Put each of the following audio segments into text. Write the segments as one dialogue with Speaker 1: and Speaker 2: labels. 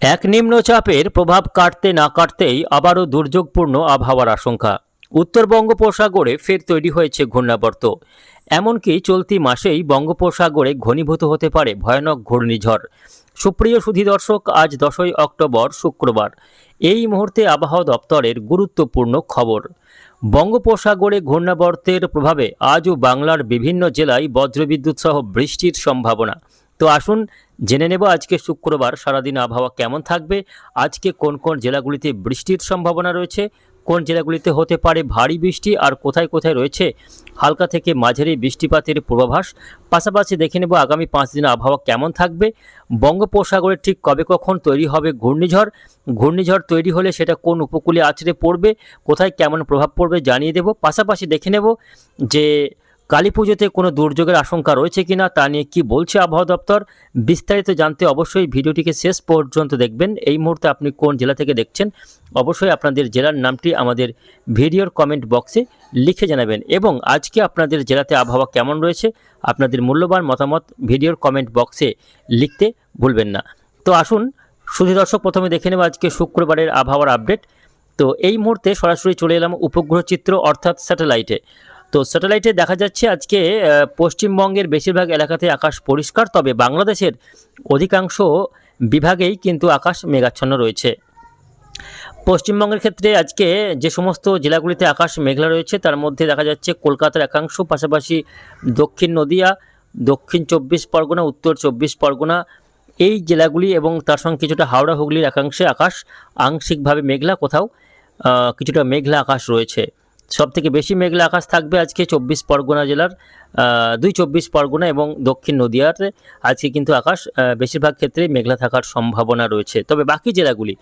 Speaker 1: এক নিম্নচাপের প্রভাব কাটতে না কাটতেই আবারও দুর্যোগপূর্ণ আবহাওয়ার আশঙ্কা। উত্তর বঙ্গোপসাগরে ফের তৈরি হয়েছে ঘূর্ণাবর্ত। এমনকি চলতি মাসেই বঙ্গোপসাগরে ঘনীভূত হতে পারে ভয়ানক ঘূর্ণিঝড়। সুপ্রিয় সুধী দর্শক, আজ দশই অক্টোবর, শুক্রবার। এই মুহূর্তে আবহাওয়া দপ্তরের গুরুত্বপূর্ণ খবর। বঙ্গোপসাগরে ঘূর্ণাবর্তের প্রভাবে আজও বাংলার বিভিন্ন জেলায় বজ্রবিদ্যুৎ সহ বৃষ্টির সম্ভাবনা। তো আসুন জেনে নেব আজকে শুক্রবার সারাদিন আবহাওয়া কেমন থাকবে, আজকে কোন কোন জেলাগুলিতে বৃষ্টির সম্ভাবনা রয়েছে, কোন জেলাগুলিতে হতে পারে ভারী বৃষ্টি আর কোথায় কোথায় রয়েছে হালকা থেকে মাঝারি বৃষ্টিপাতের পূর্বাভাস, পাশাপাশি দেখে নেব আগামী পাঁচ দিন আবহাওয়া কেমন থাকবে বঙ্গোপসাগরে ঠিক কবে কখন তৈরি হবে ঘূর্ণিঝড় ঘূর্ণিঝড় তৈরি হলে সেটা কোন উপকূলে আছড়ে পড়বে, কোথায় কেমন প্রভাব পড়বে জানিয়ে দেব, পাশাপাশি দেখে নেব যে কালী পুজোতে কোনো দুর্যোগের আশঙ্কা রয়েছে কিনা তা নিয়ে কি বলছে আবহাওয়া দপ্তর, বিস্তারিত জানতে অবশ্যই ভিডিওটিকে শেষ পর্যন্ত দেখবেন। এই মুহূর্তে আপনি কোন জেলা থেকে দেখছেন, অবশ্যই আপনাদের জেলার নামটি আমাদের ভিডিওর কমেন্ট বক্সে লিখে জানাবেন এবং আজকে আপনাদের জেলাতে আবহাওয়া কেমন রয়েছে, আপনাদের মূল্যবান মতামত ভিডিওর কমেন্ট বক্সে লিখতে ভুলবেন না। তো আসুন সুধী দর্শক প্রথমে দেখে নেব আজকে শুক্রবারের আবহাওয়ার আপডেট তো এই মুহূর্তে সরাসরি চলে এলাম উপগ্রহ চিত্র অর্থাৎ স্যাটেলাইটে তো স্যাটেলাইটে দেখা যাচ্ছে আজকে পশ্চিমবঙ্গের বেশিরভাগ এলাকাতে আকাশ পরিষ্কার, তবে বাংলাদেশের অধিকাংশ বিভাগেই কিন্তু আকাশ মেঘাচ্ছন্ন রয়েছে। পশ্চিমবঙ্গের ক্ষেত্রে আজকে যে সমস্ত জেলাগুলিতে আকাশ মেঘলা রয়েছে, তার মধ্যে দেখা যাচ্ছে কলকাতার একাংশ, পাশাপাশি দক্ষিণ নদিয়া, দক্ষিণ চব্বিশ পরগনা, উত্তর চব্বিশ পরগনা, এই জেলাগুলি এবং তার সঙ্গে কিছুটা হাওড়া, হুগলির একাংশে আকাশ আংশিকভাবে মেঘলা, কোথাও কিছুটা মেঘলা আকাশ রয়েছে। সব থেকে বেশি মেঘলা আকাশ থাকবে আজকে চব্বিশ পরগনা জেলার দুই চব্বিশ পরগনা এবং দক্ষিণ নদিয়াতে আজকে কিন্তু আকাশ বেশিরভাগ ক্ষেত্রে মেঘলা থাকার সম্ভাবনা রয়েছে। তবে বাকি জেলাগুলি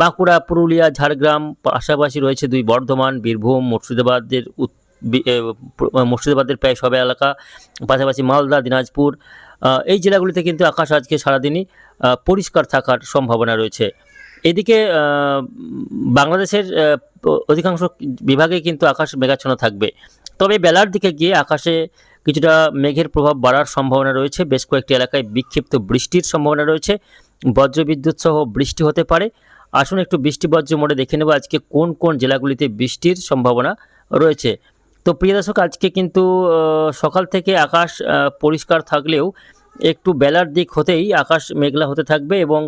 Speaker 1: বাঁকুড়া, পুরুলিয়া, ঝাড়গ্রাম, পাশাপাশি রয়েছে দুই বর্ধমান, বীরভূম, মুর্শিদাবাদের মুর্শিদাবাদের প্রায় সব এলাকা, পাশাপাশি মালদা, দিনাজপুর এই জেলাগুলিতে কিন্তু আকাশ আজকে সারাদিনই পরিষ্কার থাকার সম্ভাবনা রয়েছে। এদিকে বাংলাদেশের অধিকাংশ বিভাগে কিন্তু আকাশ মেঘাচ্ছন্ন থাকবে। তবে বেলার দিকে গিয়ে আকাশে কিছুটা মেঘের প্রভাব বাড়ার সম্ভাবনা রয়েছে। বেশ কয়েকটি এলাকায় বিক্ষিপ্ত বৃষ্টির সম্ভাবনা রয়েছে। বজ্রবিদ্যুৎ সহ বৃষ্টি হতে পারে। আসুন একটু বৃষ্টি বজ্র মোড়ে দেখে নেব আজকে কোন কোন জেলাগুলিতে বৃষ্টির সম্ভাবনা রয়েছে। তো প্রিয় দর্শক, আজকে কিন্তু সকাল থেকে আকাশ পরিষ্কার থাকলেও একটু বেলার দিক হতেই আকাশ মেঘলা হতে থাকবে এবং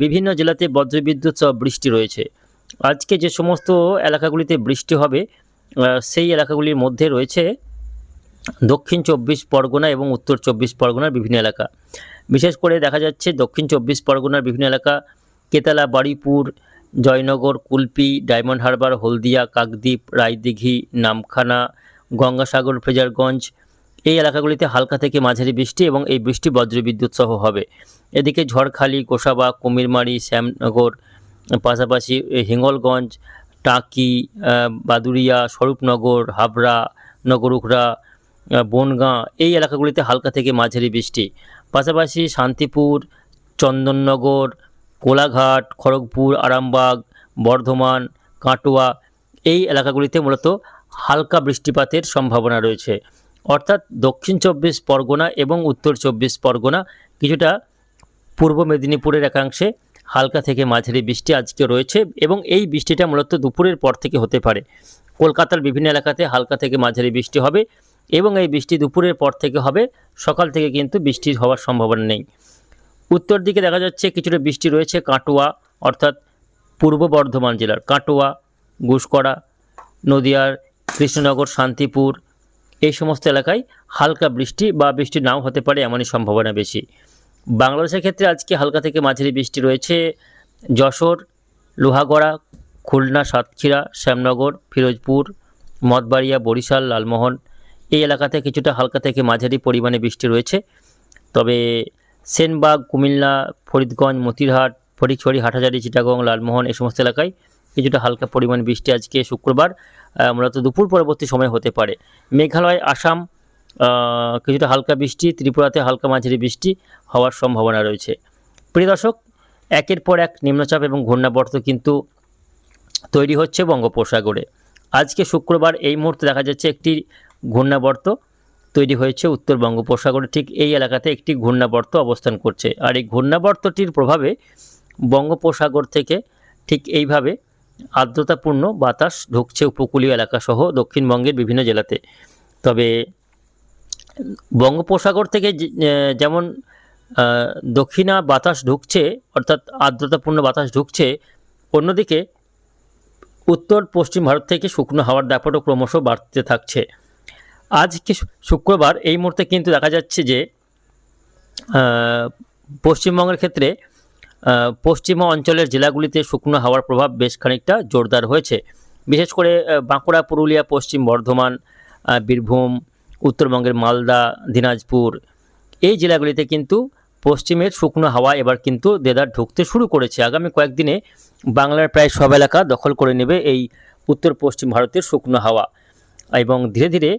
Speaker 1: বিভিন্ন জেলাতে বজ্রবিদ্যুৎ সহ বৃষ্টি রয়েছে। আজকে যে সমস্ত এলাকাগুলিতে বৃষ্টি হবে সেই এলাকাগুলির মধ্যে রয়েছে দক্ষিণ চব্বিশ পরগনা এবং উত্তর চব্বিশ পরগনার বিভিন্ন এলাকা। বিশেষ করে দেখা যাচ্ছে দক্ষিণ চব্বিশ পরগনার বিভিন্ন এলাকা, কেতালা বাড়িপুর জয়নগর, কুলপি, ডায়মন্ড হারবার, হলদিয়া, কাকদ্বীপ, রায়দিঘি, নামখানা, গঙ্গাসাগর ফ্রেজারগঞ্জ এই এলাকাগুলিতে হালকা থেকে মাঝারি বৃষ্টি এবং এই বৃষ্টি বজ্রবিদ্যুৎ সহ হবে। এদিকে ঝড়খালি, গোসাবা, কুমিরমারি, শ্যামনগর, পাশাপাশি হিঙ্গলগঞ্জ, টাকি বাদুরিয়া স্বরূপনগর, হাবড়া, নগরুখরা বনগাঁ এই এলাকাগুলিতে হালকা থেকে মাঝারি বৃষ্টি। পাশাপাশি শান্তিপুর, চন্দননগর, কোলাঘাট, খড়গপুর, আরামবাগ, বর্ধমান, কাটোয়া এই এলাকাগুলিতে মূলত হালকা বৃষ্টিপাতের সম্ভাবনা রয়েছে। অর্থাৎ দক্ষিণ চব্বিশ পরগনা এবং উত্তর চব্বিশ পরগনা কিছুটা পূর্ব মেদিনীপুরের একাংশে হালকা থেকে মাঝারি বৃষ্টি আজকে রয়েছে এবং এই বৃষ্টিটা মূলত দুপুরের পর থেকে হতে পারে। কলকাতার বিভিন্ন এলাকাতে হালকা থেকে মাঝারি বৃষ্টি হবে এবং এই বৃষ্টি দুপুরের পর থেকে হবে, সকাল থেকে কিন্তু বৃষ্টির হওয়ার সম্ভাবনা নেই। উত্তর দিকে দেখা যাচ্ছে কিছুটা বৃষ্টি রয়েছে কাটোয়া, অর্থাৎ পূর্ব বর্ধমান জেলার কাটোয়া, গুসকরা, নদিয়ার কৃষ্ণনগর, শান্তিপুর এই সমস্ত এলাকায় হালকা বৃষ্টি বা বৃষ্টি নাও হতে পারে এমনই সম্ভাবনা বেশি। বাংলাদেশের ক্ষেত্রে আজকে হালকা থেকে মাঝারি বৃষ্টি রয়েছে। যশোর, লোহাগড়া, খুলনা, সাতক্ষীরা, শ্যামনগর, ফিরোজপুর, মঠবাড়িয়া, বরিশাল, লালমোহন এই এলাকাতে কিছুটা হালকা থেকে মাঝারি পরিমাণে বৃষ্টি রয়েছে। তবে সেনবাগ, কুমিল্লা, ফরিদগঞ্জ, মতিরহাট ফটিকছড়ি হাটহাজারি, চিটাগং, লালমোহন এই সমস্ত এলাকায় কিছুটা হালকা পরিমাণ বৃষ্টি আজকে শুক্রবার মূলত দুপুর পরবর্তী সময় হতে পারে। মেঘালয়, আসাম কিছুটা হালকা বৃষ্টি, ত্রিপুরাতে হালকা মাঝারি বৃষ্টি হওয়ার সম্ভাবনা রয়েছে। প্রিয় দর্শক, একের পর এক নিম্নচাপ এবং ঘূর্ণাবর্ত কিন্তু তৈরি হচ্ছে বঙ্গোপসাগরে। আজকে শুক্রবার এই মুহূর্তে দেখা যাচ্ছে একটি ঘূর্ণাবর্ত তৈরি হয়েছে উত্তর বঙ্গোপসাগরে। ঠিক এই এলাকাতে একটি ঘূর্ণাবর্ত অবস্থান করছে। আর এই ঘূর্ণাবর্তটির প্রভাবে বঙ্গোপসাগর থেকে ঠিক এইভাবে আর্দ্রতাপূর্ণ বাতাস ঢুকছে উপকূলীয় এলাকাসহ দক্ষিণবঙ্গের বিভিন্ন জেলাতে। তবে বঙ্গোপসাগর থেকে যেমন দক্ষিণা বাতাস ঢুকছে, অর্থাৎ আর্দ্রতাপূর্ণ বাতাস ঢুকছে, অন্যদিকে উত্তর পশ্চিম ভারত থেকে শুকনো হাওয়ার দাপটও ক্রমশ বাড়তে থাকছে। আজকে শুক্রবার, এই মুহূর্তে কিন্তু দেখা যাচ্ছে যে পশ্চিমবঙ্গের ক্ষেত্রে পশ্চিমা অঞ্চলের জেলাগুলিতে শুকনো হাওয়ার প্রভাব বেশ খানিকটা জোরদার হয়েছে। বিশেষ করে বাঁকুড়া, পুরুলিয়া, পশ্চিম বর্ধমান বীরভূম, উত্তরবঙ্গের মালদা, দিনাজপুর এই জেলাগুলিতে কিন্তু পশ্চিমের শুকনো হাওয়া এবার কিন্তু দেদার ঢুকতে শুরু করেছে। আগামী কয়েকদিনে বাংলার প্রায় সব এলাকা দখল করে নেবে এই উত্তর পশ্চিম ভারতের শুকনো হাওয়া। এবং ধীরে ধীরে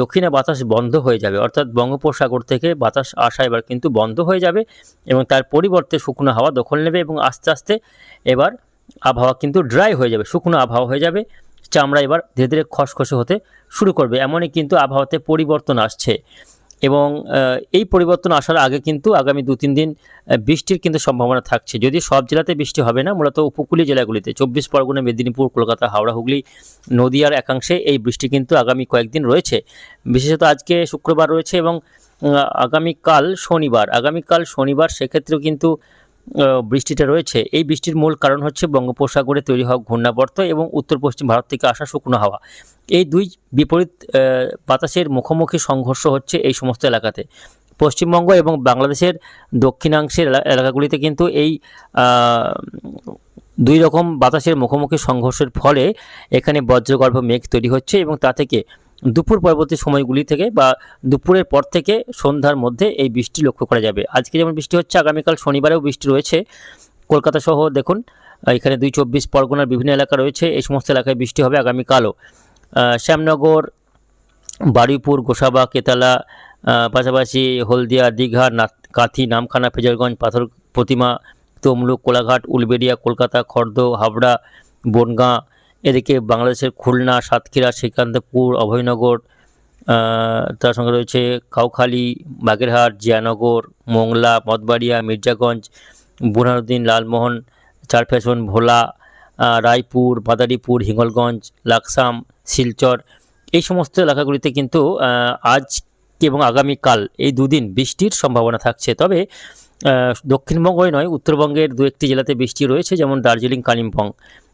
Speaker 1: দক্ষিণে বাতাস বন্ধ হয়ে যাবে। অর্থাৎ বঙ্গোপসাগর থেকে বাতাস আসা এবার কিন্তু বন্ধ হয়ে যাবে এবং তার পরিবর্তে শুকনো হাওয়া দখল নেবে এবং আস্তে আস্তে এবার আবহাওয়া কিন্তু ড্রাই হয়ে যাবে, শুকনো আবহাওয়া হয়ে যাবে। চামড়া এবার ধীরে ধীরে খসখসে হতে শুরু করবে। এমনই কিন্তু আবহাওয়াতে পরিবর্তন আসছে। এবং এই পরিবর্তন আসার আগে কিন্তু আগামী দু তিন দিন বৃষ্টির কিন্তু সম্ভাবনা থাকছে। যদি সব জেলাতে বৃষ্টি হবে না, মূলত উপকূলীয় জেলাগুলিতে। চব্বিশ পরগনা, মেদিনীপুর, কলকাতা, হাওড়া, হুগলি, নদীয়ার একাংশে এই বৃষ্টি কিন্তু আগামী কয়েকদিন রয়েছে। বিশেষত আজকে শুক্রবার রয়েছে এবং আগামীকাল শনিবার। আগামীকাল শনিবার সেক্ষেত্রেও কিন্তু বৃষ্টিটা রয়েছে। এই বৃষ্টির মূল কারণ হচ্ছে বঙ্গোপসাগরে তৈরি হওয়া ঘূর্ণাবর্ত এবং উত্তর পশ্চিম ভারত থেকে আসা শুকনো হাওয়া। এই দুই বিপরীত বাতাসের মুখোমুখি সংঘর্ষ হচ্ছে এই সমস্ত এলাকাতে। পশ্চিমবঙ্গ এবং বাংলাদেশের দক্ষিণাংশের এলাকাগুলিতে কিন্তু এই দুই রকম বাতাসের মুখোমুখি সংঘর্ষের ফলে এখানে বজ্রগর্ভ মেঘ তৈরি হচ্ছে এবং তা থেকে দুপুর পরবর্তী সময়গুলি থেকে বা দুপুরের পর থেকে সন্ধ্যার মধ্যে এই বৃষ্টি লক্ষ্য করা যাবে। আজকে যেমন বৃষ্টি হচ্ছে, আগামীকাল শনিবারেও বৃষ্টি রয়েছে। কলকাতা সহ দেখুন এখানে দুই চব্বিশ পরগনার বিভিন্ন এলাকা রয়েছে, এই সমস্ত এলাকায় বৃষ্টি হবে আগামীকালও। শ্যামনগর, বারুইপুর, গোসাবা, কেতালা পাশাপাশি হলদিয়া, দীঘা কাথি, নামখানা, ফেজারগঞ্জ, পাথর প্রতিমা, তমলুক, কোলাঘাট, উলবেড়িয়া, কলকাতা, খর্দ, হাবড়া, বনগাঁ এদিকে বাংলাদেশের খুলনা, সাতক্ষীরা, শ্রীকান্তপুর, অভয়নগর তার সঙ্গে রয়েছে কাউখালী, বাগেরহাট, জিয়ানগর, মোংলা মতবাড়িয়া মির্জাগঞ্জ বুরহানুদ্দিন লালমোহন চারফ্যাশন ভোলা রায়পুর, মাদারীপুর, হিঙ্গলগঞ্জ, লাকসাম, শিলচর। এই সমস্ত এলাকাগুলিতে কিন্তু আজ এবং আগামীকাল এই দুদিন বৃষ্টির সম্ভাবনা থাকছে। তবে দক্ষিণবঙ্গই নয়, উত্তরবঙ্গের দু একটি জেলাতে বৃষ্টি রয়েছে, যেমন দার্জিলিং, কালিম্পং।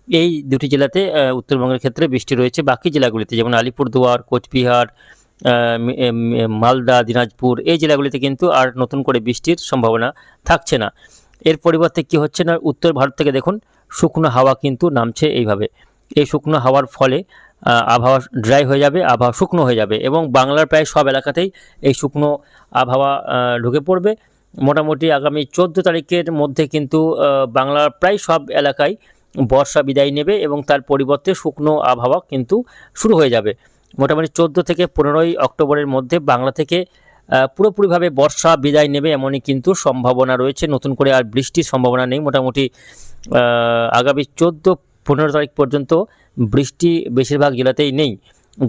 Speaker 1: এই দুটি জেলাতে উত্তরবঙ্গের ক্ষেত্রে বৃষ্টি রয়েছে। বাকি জেলাগুলিতে যেমন আলিপুরদুয়ার, কোচবিহার মালদা, দিনাজপুর, এই জেলাগুলিতে কিন্তু আর নতুন করে বৃষ্টির সম্ভাবনা থাকছে না। এর পরিবর্তে কি হচ্ছে না, উত্তর ভারত থেকে দেখুন, শুকনো হাওয়া কিন্তু নামছে এইভাবে। এই শুকনো হাওয়ার ফলে আবহাওয়া ড্রাই হয়ে যাবে, আবহাওয়া শুকনো হয়ে যাবে এবং বাংলার প্রায় সব এলাকাতেই এই শুকনো আবহাওয়া ঢুকে পড়বে। মোটামুটি আগামী চোদ্দ তারিখের মধ্যে কিন্তু বাংলার প্রায় সব এলাকায় বর্ষা বিদায় নেবে এবং তার পরিবর্তে শুকনো আবহাওয়া কিন্তু শুরু হয়ে যাবে। মোটামুটি চোদ্দ থেকে পনেরোই অক্টোবরের মধ্যে বাংলা থেকে পুরোপুরিভাবে বর্ষা বিদায় নেবে এমনই কিন্তু সম্ভাবনা রয়েছে। নতুন করে আর বৃষ্টির সম্ভাবনা নেই। মোটামুটি আগামী চোদ্দ পনেরো তারিখ পর্যন্ত বৃষ্টি বেশিরভাগ জেলাতেই নেই।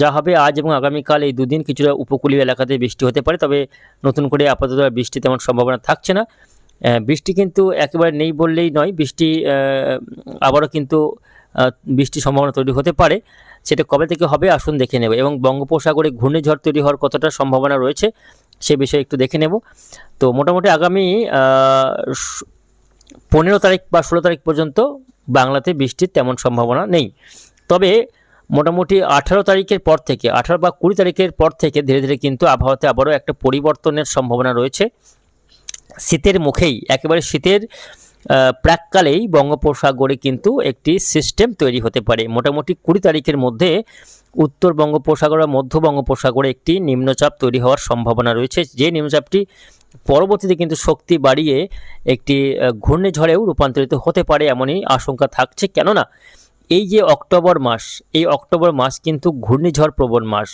Speaker 1: যা হবে আজ এবং আগামীকাল এই দুদিন। কিছুটা উপকূলীয় এলাকাতে বৃষ্টি হতে পারে, তবে নতুন করে আপাতত বৃষ্টি তেমন সম্ভাবনা থাকছে না। বৃষ্টি কিন্তু একেবারে নেই বললেই নয়। বৃষ্টি আবারও কিন্তু বৃষ্টির সম্ভাবনা তৈরি হতে পারে। সেটা কবে থেকে হবে আসুন দেখে নেব এবং বঙ্গোপসাগরে ঘূর্ণিঝড় তৈরি হওয়ার কতটা সম্ভাবনা রয়েছে সে বিষয়ে একটু দেখে নেব। তো মোটামুটি আগামী পনেরো তারিখ বা ষোলো তারিখ পর্যন্ত বাংলাতে বৃষ্টির তেমন সম্ভাবনা নেই। তবে মোটামুটি আঠারো তারিখের পর থেকে, আঠারো বা কুড়ি তারিখের পর থেকে ধীরে ধীরে কিন্তু আবহাওয়াতে আবারও একটা পরিবর্তনের সম্ভাবনা রয়েছে। শীতের মুখেই, একেবারে শীতের প্রাককালেই বঙ্গোপসাগরে কিন্তু একটি সিস্টেম তৈরি হতে পারে। মোটামুটি কুড়ি তারিখের মধ্যে উত্তর বঙ্গোপসাগর বা মধ্য বঙ্গোপসাগরে একটি নিম্নচাপ তৈরি হওয়ার সম্ভাবনা রয়েছে। যে নিম্নচাপটি পরবর্তীতে কিন্তু শক্তি বাড়িয়ে একটি ঘূর্ণিঝড়েও রূপান্তরিত হতে পারে এমনই আশঙ্কা থাকছে। কেননা, এই যে অক্টোবর মাস, এই অক্টোবর মাস কিন্তু ঘূর্ণিঝড় প্রবণ মাস।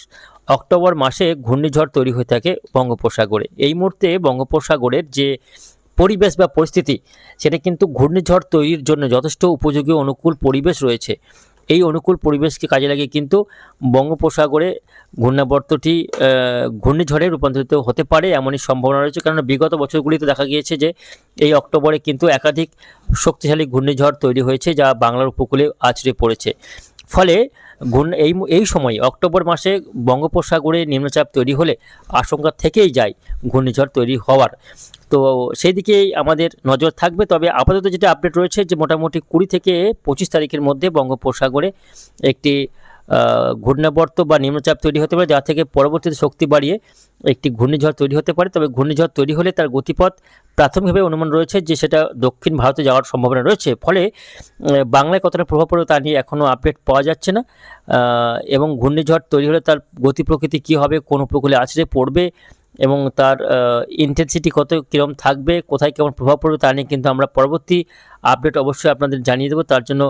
Speaker 1: অক্টোবর মাসে ঘূর্ণিঝড় তৈরি হয়ে থাকে বঙ্গোপসাগরে। এই মুহূর্তে বঙ্গোপসাগরের যে পরিবেশ বা পরিস্থিতি, সেটা কিন্তু ঘূর্ণিঝড় তৈরির জন্য যথেষ্ট উপযোগী অনুকূল পরিবেশ রয়েছে। এই অনুকূল পরিবেশকে কাজে লাগিয়ে কিন্তু বঙ্গোপসাগরে ঘূর্ণাবর্তটি ঘূর্ণিঝড়ে রূপান্তরিত হতে পারে এমনই সম্ভাবনা রয়েছে। কারণ বিগত বছরগুলিতে দেখা গিয়েছে যে, এই অক্টোবরে কিন্তু একাধিক শক্তিশালী ঘূর্ণিঝড় তৈরি হয়েছে যা বাংলার উপকূলে আছড়ে পড়েছে। ফলে ঘূর্ণ এই এই সময় অক্টোবর মাসে বঙ্গোপসাগরে নিম্নচাপ তৈরি হলে আশঙ্কা থেকেই যায় ঘূর্ণিঝড় তৈরি হওয়ার। তো সেই দিকেই আমাদের নজর থাকবে। তবে আপাতত যেটা আপডেট রয়েছে যে মোটামুটি কুড়ি থেকে পঁচিশ তারিখের মধ্যে বঙ্গোপসাগরে একটি ঘূর্ণাবর্ত বা নিম্নচাপ তৈরি হতে পারে, যা থেকে পরবর্তীতে শক্তি বাড়িয়ে একটি ঘূর্ণিঝড় তৈরি হতে পারে। তবে ঘূর্ণিঝড় তৈরি হলে তার গতিপথ প্রাথমিকভাবে অনুমান রয়েছে যে সেটা দক্ষিণ ভারতে যাওয়ার সম্ভাবনা রয়েছে। ফলে বাংলায় কতটা প্রভাব পড়বে তা নিয়ে এখনও আপডেট পাওয়া যাচ্ছে না। এবং ঘূর্ণিঝড় তৈরি হলে তার গতি প্রকৃতি কী হবে, কোন উপকূলে আছড়ে পড়বে, এবং তার ইন্টেন্সিটি কত কীরকম থাকবে, কোথায় কেমন প্রভাব পড়বে তা নিয়ে কিন্তু আমরা পরবর্তী আপডেট অবশ্যই আপনাদের জানিয়ে দেবো। তার জন্য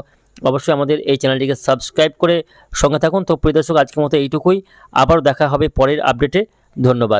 Speaker 1: অবশ্যই আমাদের এই চ্যানেলটিকে সাবস্ক্রাইব করে সঙ্গে থাকুন। তো প্রিয় দর্শক, আজকের মতো এইটুকুই। আবারও দেখা হবে পরের আপডেটে। ধন্যবাদ।